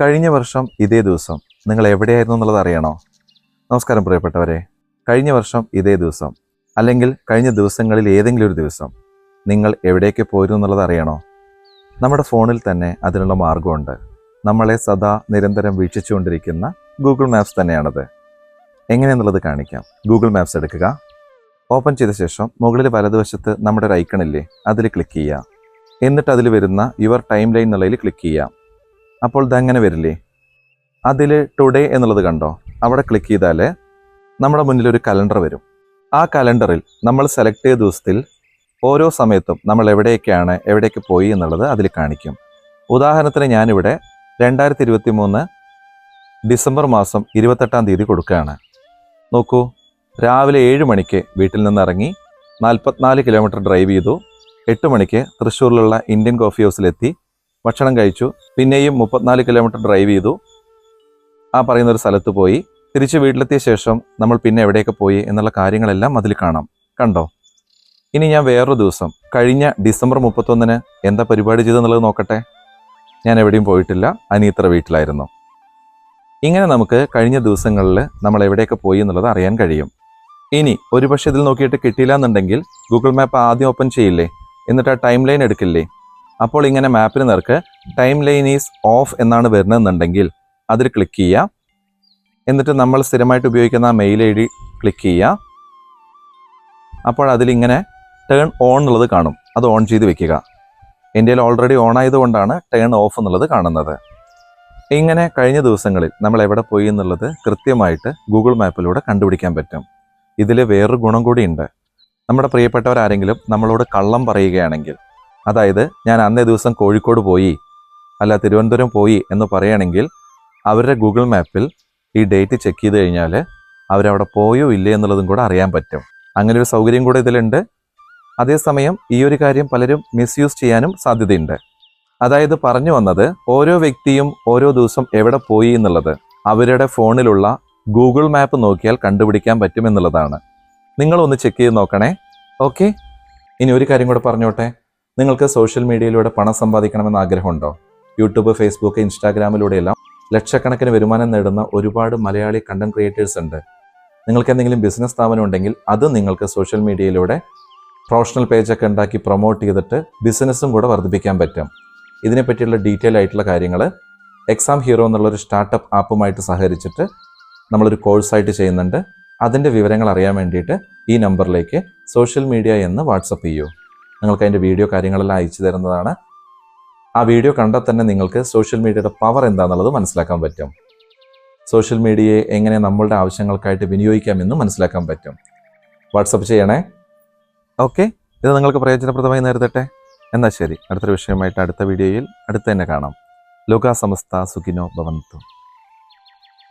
കഴിഞ്ഞ വർഷം ഇതേ ദിവസം നിങ്ങൾ എവിടെയായിരുന്നു എന്നുള്ളത് അറിയണോ? നമസ്കാരം പ്രിയപ്പെട്ടവരെ. കഴിഞ്ഞ വർഷം ഇതേ ദിവസം അല്ലെങ്കിൽ കഴിഞ്ഞ ദിവസങ്ങളിൽ ഏതെങ്കിലും ഒരു ദിവസം നിങ്ങൾ എവിടേക്ക് പോയിരുന്നു എന്നുള്ളത് അറിയണോ? നമ്മുടെ ഫോണിൽ തന്നെ അതിനുള്ള മാർഗമുണ്ട് നമ്മളെ സദാ നിരന്തരം വീക്ഷിച്ചുകൊണ്ടിരിക്കുന്ന ഗൂഗിൾ മാപ്സ് തന്നെയാണത്. എങ്ങനെയെന്നുള്ളത് കാണിക്കാം. ഗൂഗിൾ മാപ്സ് എടുക്കുക. ഓപ്പൺ ചെയ്ത ശേഷം മുകളിൽ വലതുവശത്ത് നമ്മുടെ ഒരു ഐക്കണില്ലേ അതിൽ ക്ലിക്ക് ചെയ്യുക. എന്നിട്ട് അതിൽ വരുന്ന യുവർ ടൈം ലൈൻ എന്നുള്ളതിൽ ക്ലിക്ക് ചെയ്യാം അപ്പോൾ ഇതങ്ങനെ വരില്ലേ? അതിൽ ടുഡേ എന്നുള്ളത് കണ്ടോ? അവിടെ ക്ലിക്ക് ചെയ്താൽ നമ്മുടെ മുന്നിൽ ഒരു കലണ്ടർ വരും. ആ കലണ്ടറിൽ നമ്മൾ സെലക്ട് ചെയ്ത ദിവസത്തിൽ ഓരോ സമയത്തും നമ്മൾ എവിടേക്കാണ് എവിടേക്ക് പോയി എന്നുള്ളത് അതിൽ കാണിക്കും. ഉദാഹരണത്തിന് ഞാനിവിടെ രണ്ടായിരത്തി ഇരുപത്തി മൂന്ന് ഡിസംബർ മാസം ഇരുപത്തെട്ടാം തീയതി കൊടുക്കുകയാണ്. നോക്കൂ രാവിലെ ഏഴ് മണിക്ക് വീട്ടിൽ നിന്ന് ഇറങ്ങി നാൽപ്പത്തിനാല് കിലോമീറ്റർ ഡ്രൈവ് ചെയ്തു. എട്ട് മണിക്ക് തൃശ്ശൂരിലുള്ള ഇന്ത്യൻ കോഫി ഹൗസിലെത്തി ഭക്ഷണം കഴിച്ചു. പിന്നെയും മുപ്പത്തിനാല് കിലോമീറ്റർ ഡ്രൈവ് ചെയ്തു. ആ പറയുന്ന ഒരു സ്ഥലത്ത് പോയി. തിരിച്ച് വീട്ടിലെത്തിയ ശേഷം നമ്മൾ പിന്നെ എവിടെയൊക്കെ പോയി എന്നുള്ള കാര്യങ്ങളെല്ലാം അതിൽ കാണാം. കണ്ടോ? ഇനി ഞാൻ വേറൊരു ദിവസം കഴിഞ്ഞ ഡിസംബർ മുപ്പത്തൊന്നിന് എന്താ പരിപാടി ചെയ്തെന്നുള്ളത് നോക്കട്ടെ. ഞാൻ എവിടെയും പോയിട്ടില്ല. അനീത്ര വീട്ടിലായിരുന്നു. ഇങ്ങനെ നമുക്ക് കഴിഞ്ഞ ദിവസങ്ങളിൽ നമ്മൾ എവിടെയൊക്കെ പോയി എന്നുള്ളത് അറിയാൻ കഴിയും. ഇനി ഒരുപക്ഷെ ഇതിൽ നോക്കിയിട്ട് കിട്ടിയില്ല എന്നുണ്ടെങ്കിൽ ഗൂഗിൾ മാപ്പ് ആദ്യം ഓപ്പൺ ചെയ്യില്ലേ? എന്നിട്ട് ആ ടൈം ലൈൻ എടുക്കില്ലേ? അപ്പോൾ ഇങ്ങനെ മാപ്പിന് നേർക്ക് ടൈം ലൈൻ ഈസ് ഓഫ് എന്നാണ് വരുന്നതെന്നുണ്ടെങ്കിൽ അതിൽ ക്ലിക്ക് ചെയ്യുക. എന്നിട്ട് നമ്മൾ സ്ഥിരമായിട്ട് ഉപയോഗിക്കുന്ന മെയിൽ ഐ ഡി ക്ലിക്ക് ചെയ്യുക. അപ്പോൾ അതിലിങ്ങനെ ടേൺ ഓൺ എന്നുള്ളത് കാണും. അത് ഓൺ ചെയ്ത് വെക്കുക. ഇന്ത്യയിൽ ഓൾറെഡി ഓൺ ആയതുകൊണ്ടാണ് ടേൺ ഓഫ് എന്നുള്ളത് കാണുന്നത്. ഇങ്ങനെ കഴിഞ്ഞ ദിവസങ്ങളിൽ നമ്മൾ എവിടെ പോയി എന്നുള്ളത് കൃത്യമായിട്ട് ഗൂഗിൾ മാപ്പിലൂടെ കണ്ടുപിടിക്കാൻ പറ്റും. ഇതിൽ വേറൊരു ഗുണം കൂടിയുണ്ട് നമ്മുടെ പ്രിയപ്പെട്ടവരാരെങ്കിലും നമ്മളോട് കള്ളം പറയുകയാണെങ്കിൽ അതായത് ഞാൻ അന്നേ ദിവസം കോഴിക്കോട് പോയി അല്ല തിരുവനന്തപുരം പോയി എന്ന് പറയുകയാണെങ്കിൽ അവരുടെ ഗൂഗിൾ മാപ്പിൽ ഈ ഡേറ്റ് ചെക്ക് ചെയ്ത് കഴിഞ്ഞാൽ അവരവിടെ പോയോ ഇല്ലേ എന്നുള്ളതും കൂടെ അറിയാൻ പറ്റും. അങ്ങനെ ഒരു സൗകര്യം കൂടെ ഇതിലുണ്ട്. അതേസമയം ഈ ഒരു കാര്യം പലരും മിസ്യൂസ് ചെയ്യാനും സാധ്യതയുണ്ട്. അതായത് പറഞ്ഞു വന്നത് ഓരോ വ്യക്തിയും ഓരോ ദിവസം എവിടെ പോയി എന്നുള്ളത് അവരുടെ ഫോണിലുള്ള ഗൂഗിൾ മാപ്പ് നോക്കിയാൽ കണ്ടുപിടിക്കാൻ പറ്റും എന്നുള്ളതാണ്. നിങ്ങളൊന്ന് ചെക്ക് ചെയ്ത് നോക്കണേ. ഓക്കെ? ഇനി ഒരു കാര്യം കൂടെ പറഞ്ഞോട്ടെ? നിങ്ങൾക്ക് സോഷ്യൽ മീഡിയയിലൂടെ പണം സമ്പാദിക്കണമെന്ന് ആഗ്രഹമുണ്ടോ? യൂട്യൂബ് ഫേസ്ബുക്ക് ഇൻസ്റ്റാഗ്രാമിലൂടെയെല്ലാം ലക്ഷക്കണക്കിന് വരുമാനം നേടുന്ന ഒരുപാട് മലയാളി കണ്ടന്റ് ക്രിയേറ്റേഴ്സ് ഉണ്ട്. നിങ്ങൾക്ക് എന്തെങ്കിലും ബിസിനസ് സ്ഥാപനം ഉണ്ടെങ്കിൽ അത് നിങ്ങൾക്ക് സോഷ്യൽ മീഡിയയിലൂടെ പ്രൊഫഷണൽ പേജൊക്കെ ഉണ്ടാക്കി പ്രൊമോട്ട് ചെയ്തിട്ട് ബിസിനസ്സും കൂടെ വർദ്ധിപ്പിക്കാൻ പറ്റും. ഇതിനെപ്പറ്റിയുള്ള ഡീറ്റെയിൽ ആയിട്ടുള്ള കാര്യങ്ങൾ എക്സാം ഹീറോ എന്നുള്ളൊരു സ്റ്റാർട്ടപ്പ് ആപ്പുമായിട്ട് സഹകരിച്ചിട്ട് നമ്മളൊരു കോഴ്സായിട്ട് ചെയ്യുന്നുണ്ട്. അതിന്റെ വിവരങ്ങൾ അറിയാൻ വേണ്ടിയിട്ട് ഈ നമ്പറിലേക്ക് സോഷ്യൽ മീഡിയ എന്ന് വാട്സപ്പ് ചെയ്യൂ. നിങ്ങൾക്ക് അതിന്റെ വീഡിയോ കാര്യങ്ങളെല്ലാം അയച്ചു തരുന്നതാണ്. ആ വീഡിയോ കണ്ടാൽ തന്നെ നിങ്ങൾക്ക് സോഷ്യൽ മീഡിയയുടെ പവർ എന്താണെന്നുള്ളത് മനസ്സിലാക്കാൻ പറ്റും. സോഷ്യൽ മീഡിയയെ എങ്ങനെ നമ്മളുടെ ആവശ്യങ്ങൾക്കായിട്ട് വിനിയോഗിക്കാമെന്നും മനസ്സിലാക്കാൻ പറ്റും. വാട്സപ്പ് ചെയ്യണേ. ഓക്കെ ഇത് നിങ്ങൾക്ക് പ്രയോജനപ്രദമായി നേരിടട്ടെ എന്നാൽ ശരി. അടുത്തൊരു വിഷയമായിട്ട് അടുത്ത വീഡിയോയിൽ അടുത്ത് തന്നെ കാണാം. ലോകാസമസ്ത സുഖിനോ ഭവന്തു.